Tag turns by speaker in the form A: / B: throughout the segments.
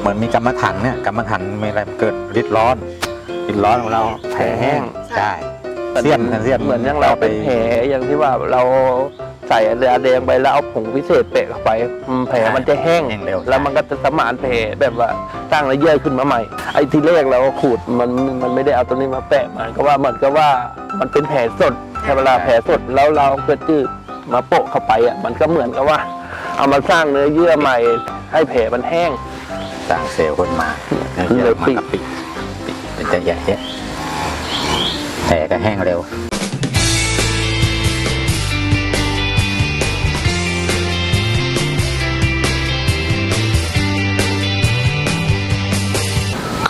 A: เหมือนมีกรรมฐานเนี่ยกรรมฐานมีอะไรเกิดริดร้อนริดร้อนของเราแผลแห้งใช่เสี้ยนเสี้ยน
B: เหมือนอย่างเราเป็นแผลอย่างที่ว่าเราใส่ยาแดงไปแล้วเอาผงพิเศษเปะเข้าไปอืมแผลมันจะแห้ง
A: แห้งเร็ว
B: แล้วมันก็จะสมานแผลแบบว่าสร้างระเยื่อขึ้นมาใหม่ ไอ้ที่แรกเราขูดมันมันไม่ได้เอาตัวนี้มาแปะมันก็ว่ามันก็ว่ามันเป็นแผลสดใช่เวลาแผลสดแล้วเราเอาเกลือจืดมาโปะเข้าไปอะมันก็เหมือนกับว่า เอามาสร้างเนื้อเยื่อใหม่ ให้แผลมันแห้ง
A: สร้างเซลล์ขึ้นมา
B: คือ
A: เย
B: เลย
A: อะมา
B: ปิ
A: กับปิปิเป็นจะใหญ่เยอะแผลก็แห้งเร็ว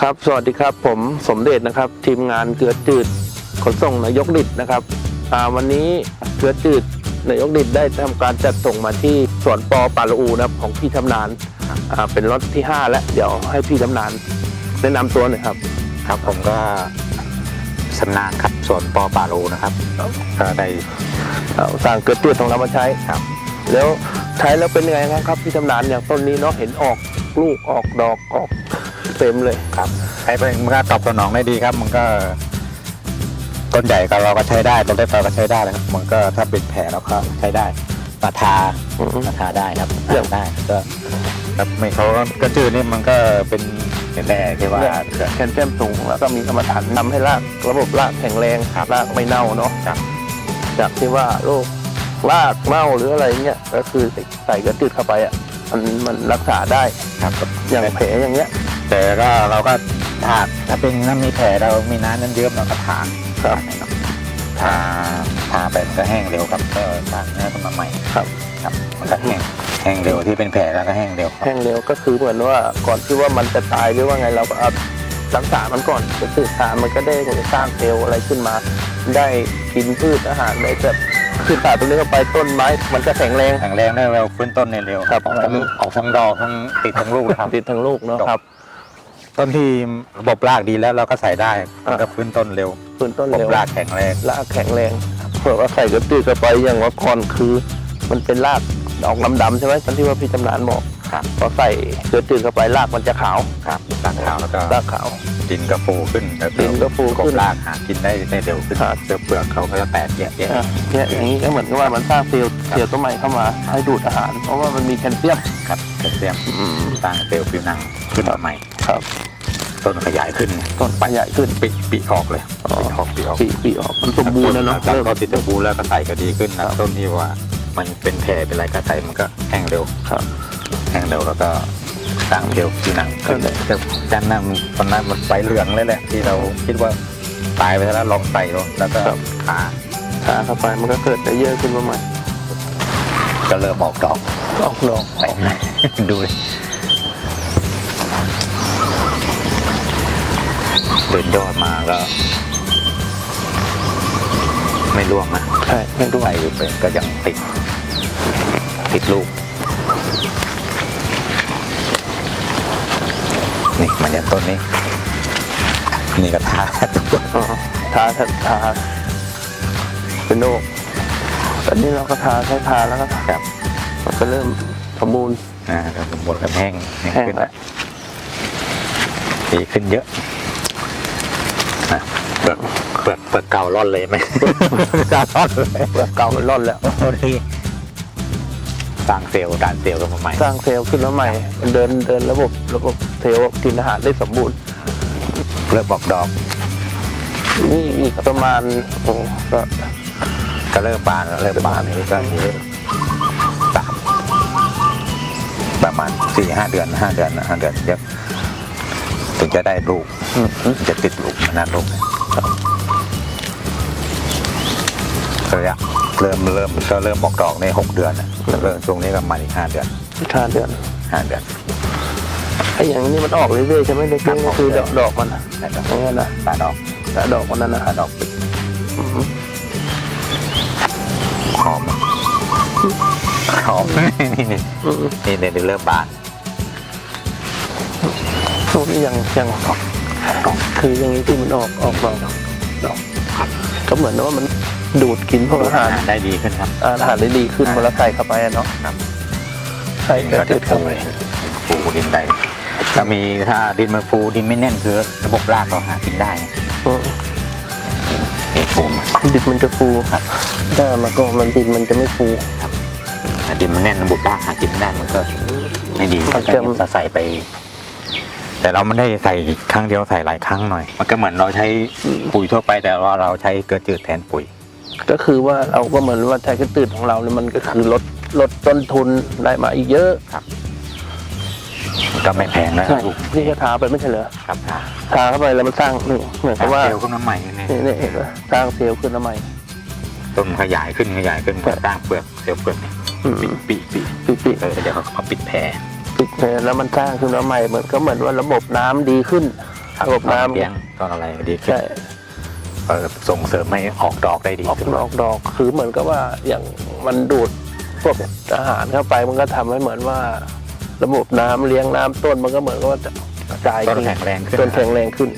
B: ครับ สวัสดีครับ ผมสมเด็จนะครับ ทีมงานเกลือจืดขนส่งนายกดิดนะครับวันนี้เกลือจืด นายกดิดได้ทำการจัดส่งมาที่สวนปอป่าละอูนะครับของพี่ชำนาญอ่าเป็นรถที่ 5 แล้วเดี๋ยวให้พี่ชำนาญแนะนำตัวหน่อยครับ
A: ครับผมก็ชำนาญครับสวนปอป่าโลนะครับก็ได้
B: เอาสั่งเกลือจืดของเรามาใช้
A: ครับ
B: แล้วใช้แล้วเป็นยังไงบ้างครับพี่ชำนาญอย่างต้นนี้เนาะเห็นออกลูกออกดอกออกเต็มเลย
A: ครับใช้ไปมันก็ตอบสนองได้ดีครับ มันก็ ต้นใหญ่ก็เราก็ใช้ได้ต้นเล็กเราก็ใช้ได้นะครับ มันก็ถ้าเป็นแผลเราก็ใช้ได้มาทา
B: อืม
A: มาทาได้ครับ
B: เรื่อง
A: ทาได้ก็ครับไม่เขากระจืดนี่มันก็เป็นเป็นแร่ที่ว่า
B: แคลเซียมสูงแล้วก็มีกรรมฐานทำให้รากระบบรากแข็งแรงรากไม่เน่าเนาะ
A: ครับ
B: จากที่ว่าโรครากเน่าหรืออะไรเงี้ยก็คือใส่กระตืดเข้าไปอะมันมันรักษาได้
A: ครับ
B: อย่างแผลอย่างเงี้ย
A: แต่ก็เราก็ทาถ้าเป็นน้ำมีแผลเรามีน้ำนั้นเยิ้มเราก็ทา
B: ครับ
A: ทาทาไปมันก็แห้งเร็วครับก็สร้างเนื้อขึ้นมาใหม่
B: ครับ
A: ครับ มันก็แห้งแห้งเร็วที่เป็นแผลแล้วก็แห้งเร็วครับ
B: แห้งเร็วก็คือเหมือนว่าก่อนที่ว่ามันจะตายหรือว่าไงเราก็เอารักษามันก่อนจะสื่อสารมันก็ได้สร้างเซลล์อะไรขึ้นมา ได้กินพืชอาหารได้แบบคือตัดตรงนี้เข้าไปต้นไม้ มันจะแข็งแรง
A: แข็งแรงได้เร็วฟื้นต้นในเร็ว
B: ครับ
A: ออกทั้งออกทั้งดอกทั้งติดทั้งลูกครับ
B: ติดทั้งลูกเนาะครับ
A: ต้นที่ระบบรากดีแล้วเราก็ใส่ได้มันก็ฟื้นต้นเร็ว
B: พื้นต้น
A: ระบบ
B: เร็ว
A: รากแข็งแรง
B: รากแข็งแรงเผื่อว่าใส่กระตือเข้าไปอย่างว่าก่อนคือ มันเป็นรากออกดำๆใช่ไหมตอนที่ว่าพี่จำนานบอก
A: ครับ
B: พอใส่กระตือเข้าไปรากมันจะขาว
A: ครับรากขาวแล้วก็
B: รากขาว
A: ดินก็ฟูขึ้นแล้ว
B: ดินก็ฟูขึ้น
A: กบรากหากินได้ได้เร็วขึ้น
B: ครับ
A: เสื้อเปลือกเขาก็จะแตกแยะแยะ
B: อะเนี่ยอย่างนี้ก็เหมือนกับว่ามันสร้างเซลล์เซลล์ตัวใหม่เข้ามาให้ดูดอาหาร เพราะว่ามันมีแคลเซียม
A: ครับแคลเซียม
B: อืม
A: สร้างเซลล์ผิวหนังขึ้นมาใหม่
B: ครับ
A: ต้นขยายขึ้น
B: ต้นใบใหญ่ขึ้น
A: ปีปีออกเลย
B: อ๋อ
A: ปีออกปีออก
B: ปีปีออกมันสมบูรณ์แล้วเนาะ
A: ครับ
B: เริ่ม
A: ก็ติดสมบูรณ์แล้วก็ใส่ก็ดีขึ้นนะครับ ต้นที่ว่ามันเป็นแผลเป็นอะไรก็ใส่มันก็แห้งเร็ว
B: ครับ
A: แห้งเร็วแล้วก็ สร้างเซลล์ผิวหนังขึ้น
B: ครับ
A: แต่จันนั้นตอนนั้นมันใบเหลืองเลยแหละที่เราคิดว่าตายไปแล้วลองใส่ลงแล้วก็ขา
B: ทาเข้าไปมันก็เกิดได้เยอะขึ้นมาใหม่
A: ก็เริ่มออกดอก
B: ออกดอก
A: ไหนไหนดูดิเดินยอดมาก็ ไม่ร่วงนะ
B: ใช่ไม่รู้
A: ใส่ไปก็ยังติด ติดลูก มันจะต้นนี้ นี่ก็ทาตัว
B: อ๋อทาทาทาเป็นโรคแต่นี่เราก็ทาใช้ทาแล้วก็
A: ครับ
B: มันก็เริ่มสมบูรณ์
A: อ่าก็หมดแล้วแห้งแห้ง
B: แห้ง
A: ขึ้น
B: แล้ว
A: ดีขึ้นเยอะนะเปลือกเปลือกเปลือกเก่าร่อนเลยไหมเก่าร่อนเลย
B: เปลือกเก่ามันร่อนแล้ว
A: โอ้ดี สร้างเซลล์การเซลล์กันมาใหม่
B: สร้างเซลล์ขึ้นมาใหม่มันเดินเดินระบบระบบเซลล์กินอาหารได้สมบูรณ์
A: เริ่มบอกดอก
B: นี่อีกประมาณโอ้ก็
A: ก็เริ่มบานแล้วเริ่มบานนี่ก็เริ่มสามประมาณสี่ห้าเดือนห้าเดือนนะห้าเดือนเยอะถึงจะได้ลูก
B: อืม
A: ถึงจะติดลูกนานลูกก็อยาก เริ่มเริ่มก็เริ่มบอกดอกในหกเดือนนะแล้วเริ่มช่วงนี้ก็มาอีกห้าเดือน
B: ห้าเดือน
A: ห้าเดือน
B: ไอ้อย่างนี้มันออกเรื่อยๆใช่ไหมเด็ก
A: ครับ
B: ๆก็คือดอกดอกมันนะ
A: ได้ดอก
B: อย่างเงี้ยนะ
A: ตาดอก
B: แต่ดอกมันนั้นนะ
A: ตาดอกปิด
B: อืม
A: หอมหอมนี่นี่
B: อืม
A: นี่เนี่ยเริ่มบาน
B: พวกนี้ยังยังคืออย่างนี้ที่มันออกออกดอกดอกก็เหมือนว่ามัน ดูดกินพวกอาหาร
A: ได้ดีขึ้นครับ
B: อาหารได้ดีขึ้นเวลาใส่เข้าไปอะเนาะ
A: ครับ
B: ใส่กระ
A: ก็
B: ตื
A: จะ
B: ดเข้าไป
A: ปูดินได้ถ้ามีถ้าดินมันฟูดินไม่แน่นคือระบบรากเราหากินได้
B: อืม
A: นี่ฟูม
B: ดินมันจะฟูครับถ้ามันก็มันดินมันจะไม่ฟู
A: ถ้าดินมันแน่นระบบรากหากินไม่ได้มันก็ไม่ดี
B: มันจะ
A: จะใส่ไป แต่เราไม่ได้ใส่ครั้งเดียวใส่หลายครั้งหน่อย มันก็เหมือนเราใช้ปุ๋ยทั่วไปแต่ว่าเราใช้เกลือจืดแทนปุ๋ย
B: ก็คือว่าเราก็เหมือนว่าใช้กระตืดของเราเนี่ยมันก็คือลดลดต้นทุนได้มาอีกเยอะ
A: มันก็ไม่แพงนะ
B: ใช่ที่จะทาไปไม่ใช่เหรอ
A: ครับค่ะ
B: ทาเข้าไปแล้วมันสร้างนี่เหมือนกับว่า
A: เซลล์ขึ้นมาใหม่เนี่ย
B: นี่นี่เห็นไหมสร้างเซลล์ขึ้นมาใหม่
A: ต้นขยายขึ้นขยายขึ้นก็สร้างเปลือกเซลล์เปลือกเนี่ย
B: อืม
A: ปีปี
B: ปิดปิด
A: เออเดี๋ยวเขามาปิดแผล
B: ปิดเลยแล้วมันสร้างขึ้นมาใหม่เหมือนก็เหมือนว่าระบบน้ำดีขึ้นระบบน้ำ
A: เลี้ยงตอนอะไรดีขึ้น
B: ใช่
A: เออส่งเสริมให้ออกดอกได้ดี
B: ออก
A: ขึ้น
B: ดอกดอกคือเหมือนกับว่าอย่างมันดูดพวกอาหารเข้าไปมันก็ทำให้เหมือนว่า ระบบน้ำเลี้ยงน้ำต้นมันก็เหมือนกับว่าจะกระจาย
A: ต้น
B: ขึ้น
A: แข็งแรงขึ้น
B: ต้นแข็งแรงขึ้น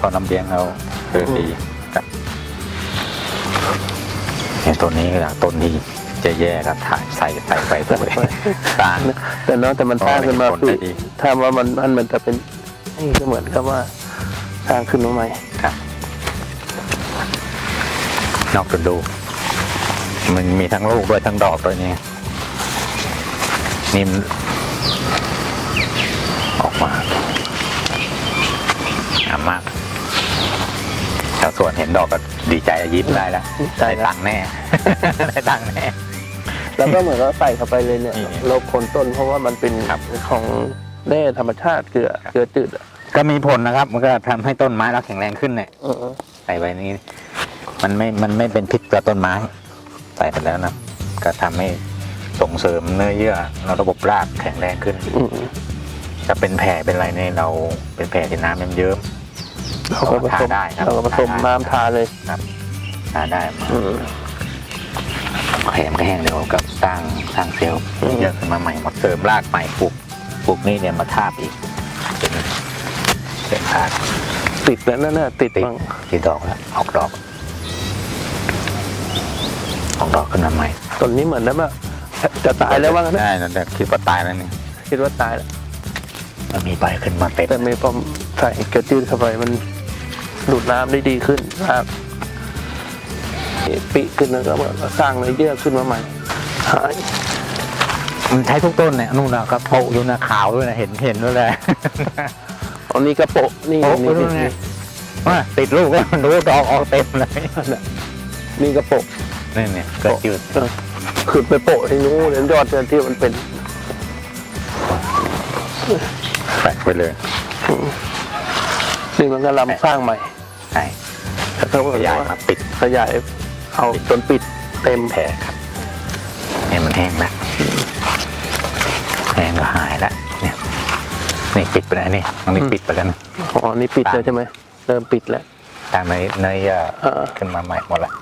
A: พอน้ำเลี้ยงเราเออดีครับเนี่ยต้นนี้ก็ต้นที่จะแย่ครับถ่ายใส่ใส่ไปใส่ไปสร้าง
B: แต่เนาะแต่มันสร้างขึ้นมา
A: ผล
B: คือ
A: ได้ดี
B: ถ้าว่ามันมันมันจะเป็นนี่ก็เหมือนกับว่าสร้างขึ้นมาใหม่
A: ครับ นอกจากดู มันมีทั้งลูกด้วยทั้งดอกด้วยนี่นี่มันออกมาอามากชาวสวนเห็นดอกก็ดีใจยิ้มได้แล้ว
B: ได้
A: ได้
B: แล้ว
A: ตังค์แน่ ได้ตังค์แน่
B: แล้วก็เหมือนว่าใส่เข้าไปเลยเนี่ย
A: นี่
B: ลบคนต้นเพราะว่ามันเป็น
A: ครับ
B: ของแร่ธรรมชาติเกลือเกลือจืดอะ
A: ก็มีผลนะครับ มันก็ทำให้ต้นไม้เราแข็งแรงขึ้นเนี่ย
B: เออ
A: ใส่ไปนี้ มันไม่ มันไม่เป็นพิษต่อต้นไม้ ใส่ไปแล้วนะ ก็ทำให้ส่งเสริมเนื้อเยื่อเราระบบรากแข็งแรงขึ้น
B: อืม
A: จะเป็นแผลเป็นอะไรเนี่ยเราเป็นแผลที่น้ำมันเยิ้ม
B: เราก็ผสม
A: ทาได้ครับ
B: เราก็ผสม
A: ทาได้
B: น้ำทาเลย
A: ทาได้มา
B: อืม
A: แผลมันก็แห้งเดี๋ยวกับสร้างสร้างเซลล์
B: อืม
A: เยอะขึ้นมาใหม่หมดเสริมรากใหม่ปลูกปลูกนี่เนี่ยมาทาบอีกเป็นเป็นราก
B: ติดแล้วนั่นน่ะติด
A: ติด
B: บ้าง
A: ติดดอกแล้วออกดอก ออกดอกขึ้นมาใหม่
B: ต้นนี้เหมือนนั้นว่าจะตายแล้วว่างั้นนะ
A: ใช่นั่นแหละคิดว่าตายแล้วนี่
B: คิดว่าตายแล้ว
A: มันมีใบขึ้นมาเต็ม
B: แต่ไม่พอใส่เกลือจืดเข้าไปมันดูดน้ำได้ดีขึ้นครับปีขึ้นแล้วก็เหมือนว่าสร้างเนื้อเยื่อขึ้นมาใหม่หาย
A: มันใช้ทุกต้นเนี่ยนู่นนะครับโปะอยู่นะขาวด้วยนะเห็นเห็นด้วยเลย
B: อันนี้กระโปะนี่
A: โปะ
B: นี่
A: ไว้ด้วยไงว่าติดลูกแล้วมันรู้ดอกออกเต็มเลย
B: นี่กระโปะ
A: นี่เนี่ยเกิดจืด
B: เออขึ้นไปโปะที่นู้นเห็นยอดที่มันเป็น
A: แปะไปเลย
B: นี่มันก็ลำสร้างใหม่
A: ใช่
B: แต่ถ้าว่า
A: ขยายมาปิด
B: ขยายเอาจนปิดเต็ม
A: แผลครับเนี่ยมันแห้งแล้วแห้งก็หายแล้วเนี่ยนี่ปิดไปแล้วนี่ตรงนี้ปิดไปแล้วนะ
B: อ๋อนี่ปิดแล้วใช่ไหมเริ่มปิดแล้ว
A: ตามในในเอ่อ
B: เออ
A: ขึ้นมาใหม่หมดละ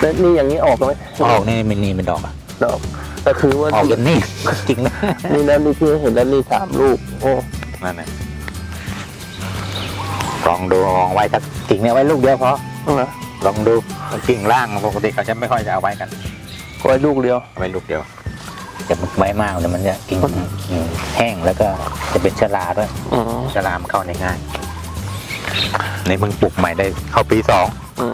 B: แล้วนี่อย่างนี้ออกไหม
A: ออกนี่มันนี่เป็นดอกอะ
B: ดอกก็คือว่า
A: ออกจนนี่จริงนะ
B: นี่นะนี่ที่เห็นแล้วนี่สามลูกโอ้
A: นั่นน่ะลองดูลองไว้สักกิ่งเนี่ยไว้ลูกเดียวพอ
B: นะ
A: ลองดูกิ่งล่างปกติเขาจะไม่ค่อยจะเอาไว้กัน
B: ก็ไว้ลูกเดียว
A: เอาไว้ลูกเดียวจะไว้มากเลยมันจะกิ่งอืมแห้งแล้วก็จะเป็นเชื้อราด้วย
B: อืม
A: เชื้อรามันเข้าในง่ายในมึงปลูกใหม่ได้เข้าปีสอง
B: อืม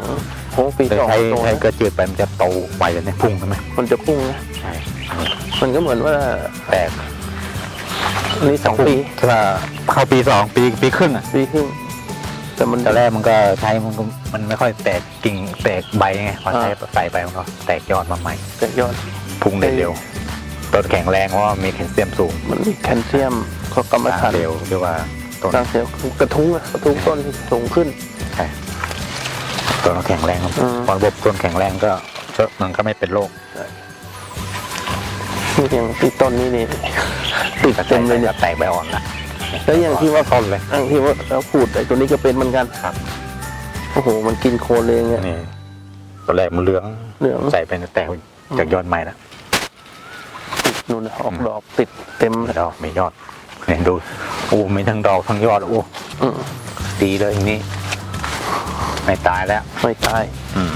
B: โอ้ปี
A: แต่
B: สอง
A: ใช้
B: โต
A: ใช้
B: นะ
A: กระจืดไปมันจะโตไวเลยเนี่ยพุ่งใช่ไหม
B: มันจะพุ่งนะ
A: ใช่
B: มันก็เหมือนว่า
A: แตก
B: นี่สองปี
A: ถ้าเข้าปีสองปีปีครึ่งอะ
B: ปีครึ่งแต่มัน
A: ตอนแรกมันก็ใช้มันก็มันไม่ค่อยแตกกิ่งแตกใบไงพอใช้
B: อ่า
A: ใส่ไปมันก็แตกยอดมาใหม่
B: แต่ยอด
A: พุ่งได้เร็วต้นแข็งแรงเพราะว่ามีแคลเซียมสูง
B: มันมีแคลเซียมเขากรรม
A: สร้าง
B: ฐาน
A: เร็วเรียกว่าต้น
B: สร้างเซลล์กระทุ้งอะกระทุ้งต้นที่สูงขึ้น
A: ใช่ ต้นแข็งแรง
B: อืม
A: พอระบบต้นแข็งแรงก็ก็มันก็ไม่เป็นโรค
B: นี่อย่างที่ต้นนี้นี่ ติดเต็มเลยเนี่ย
A: แตกใบอ่อนละ
B: แล้วอย่างที่ว่า
A: ต้นเลย
B: อย่างที่ว่าเราขูดไอ้ตัวนี้ก็เป็นเหมือนกัน
A: ครับ
B: โอ้โห มันกินโคนเลยเนี่ย
A: นี่ตอนแรกมันเหลือง
B: เหลือง
A: ใส่ไปแตกจากยอดใหม่แล้ว
B: นู่นนะออกดอกติดเต็ม
A: มี
B: เลย
A: ดอกมียอดเนี่ยดูโอ้มีทั้งดอกทั้งยอดโอ้
B: อืม
A: ดีเลยอย่างนี้ ไม่ตายแล้ว
B: ไม่ตาย
A: อืม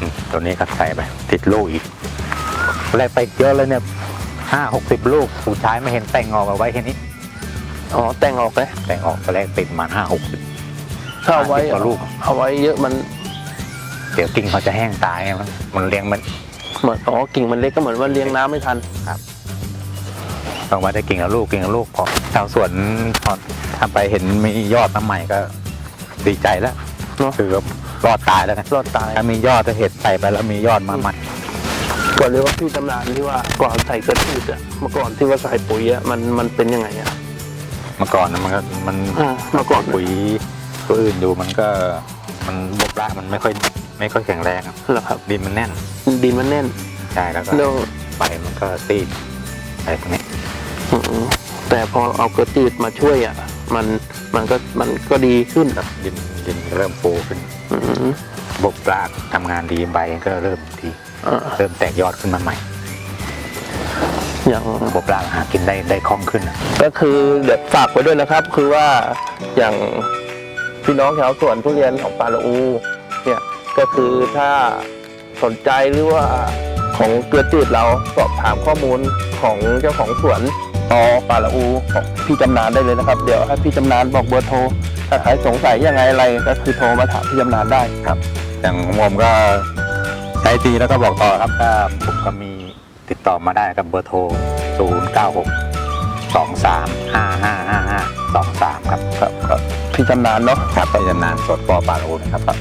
A: อืมตัวนี้ก็ใส่ไป ติดลูกอีกอะไรไปเยอะเลยเนี่ยห้าหกสิบลูกผู้ชายไม่เห็นแต่งออกเอาไว้แค่นี้
B: อ๋อแต่งออกเลย
A: แต่งออกตอนแรกติดมาห้าหกสิบ
B: ถ้าเอาไว้
A: 50กว่าลูก
B: เอาไว้เยอะมัน
A: เดี๋ยวกิ่งเขาจะแห้งตายไงมันมันเลี้ยงมัน
B: เหมือนอ๋อกิ่งมันเล็กก็เหมือนว่าเลี้ยงน้ำไม่ทัน
A: ต้ องไว้ได้กิ่งละลูกกิ่งละลูกพอชาวสวนพอทำไปเห็นมียอดน้ำใหม่ก็ดีใจแล้ว
B: เนอะ
A: คือรอดตายแล้วนะ
B: รอดตาย
A: ถ้ามียอดจะเห็ดใส่ไปแล้วมียอดมาใหม่
B: ก่อนเรียกว่าพี่ตำนานที่ว่าก่อนใส่กระชืดอะเมื่อก่อนที่ว่าใส่ปุ๋ยอะมันมันเป็นยังไงอะ
A: เมื่อก่อนนะมันก็มัน
B: อ่าเมื่อก่อน
A: ปุ๋ยตัวอื่นดูมันก็มันบกละมันไม่ค่อยไม่ค่อยแข็งแรงอะ
B: เหรอครับ
A: ดินมันแน่น
B: ดินมันแน่น
A: ใช่แล้วก็
B: แล้ว
A: ใบมันก็ตีดอะไรพวกนี้
B: อืม แต่พอเอากระจืดมาช่วยอะมันมันก็มันก็ดีขึ้น
A: ครับดินดินเริ่มฟูขึ้น
B: อืม
A: บกรากทำงานดีใบก็เริ่มดี
B: อ่า
A: เริ่มแตกยอดขึ้นมาใหม่
B: อย่าง
A: บกรากหากินได้ได้คล่องขึ้นอะ
B: ก็คือเดี๋ยวฝากไว้ด้วยนะครับ คือว่าอย่างพี่น้องชาวสวนทุเรียนของปาละอูเนี่ยก็คือถ้าสนใจหรือว่าของเกลือจืดเราสอบถามข้อมูลของเจ้าของสวนต อปาละอูของพี่จำนานได้เลยนะครับ เดี๋ยวให้พี่จำนานบอกเบอร์โทร ถ้าใครสงสัยยังไงอะไรก็คือโทรมาถามพี่จำนานได้
A: อย่างของผมก็ใช้ทีแล้วก็บอกต่อครับถ้าผมก็มีติดต่อมาได้กับเบอร์โทร 0 9 6 2 3 5 5 5 5 2 3 ครับ
B: ครับครับพี่จำนานเนาะ
A: ครับไปจำนานสดปอปาโลนะครับ